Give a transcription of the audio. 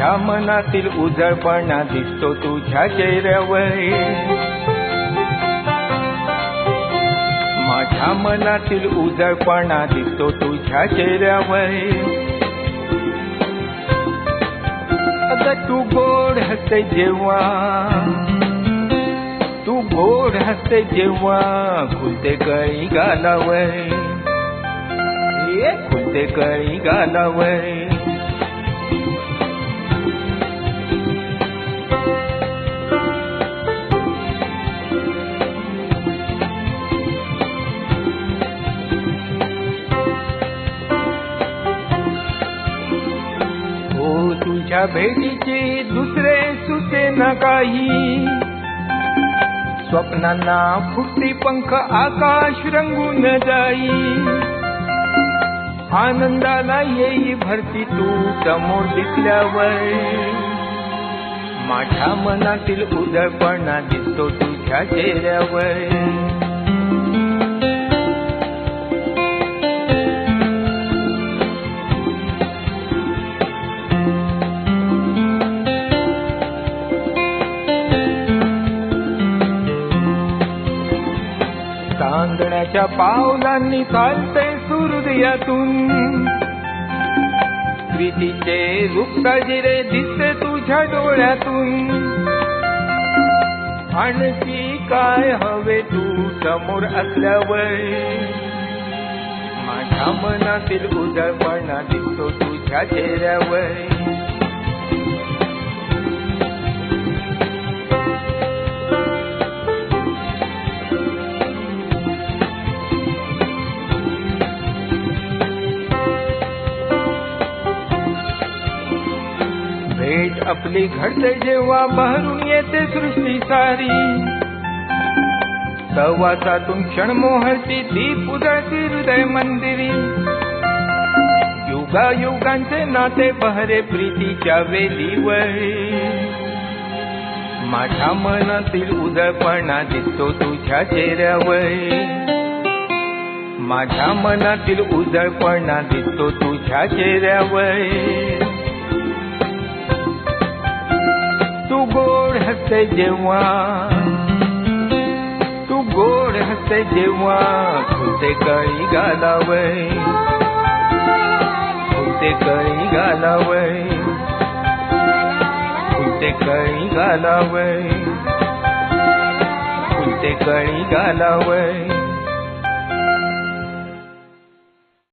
माझ्या मनातील उजळपणा दिसतो तुझ्या चेहऱ्यावर माझ्या मनातील उजळपणा दिसतो तुझ्या चेहऱ्यावर तू गोड हसते जेव्हा. तू गोड हसते जेव्हा खुलते कळी गालावर खुलते कळी गालावर तुझ्या भेटीचे दुसरे सुचे न काही. स्वप्नांना फुटती पंख आकाश रंगून जाई. आनंदाला येई भरती तू समोर दिसल्यावर. माझ्या मनातील उजळपणा दिसतो तुझ्या चेहऱ्यावर. चांदण्याच्या पावलांनी चालते सुरदियातून प्रीतीचे रूप रे दिसते तुझ्या डोळ्यातून. आणखी काय हवे तू समोर असल्यावर? माझ्या मनातील उदळपणा दिसतो तुझ्या चेहऱ्यावर. आपली घडते जेव्हा बहरून येते सृष्टी सारी. सहवासातून क्षण मोहरती दीप उदळती हृदय मंदिरी. युगा युगांचे नाते बहरे प्रीतीच्या वेलीवर माझ्या मनातील उदळपणा दिसतो तुझ्या चेहऱ्यावर. माझ्या मनातील उदळपणा दिसतो तुझ्या चेहऱ्यावर. तू गोड हसते जेव्हा. तू गोड हसते जेव्हा. खुलते कळी गालावय. खुलते कळी गालावय. खुलते कळी गालावय. खुलते कळी गालावय.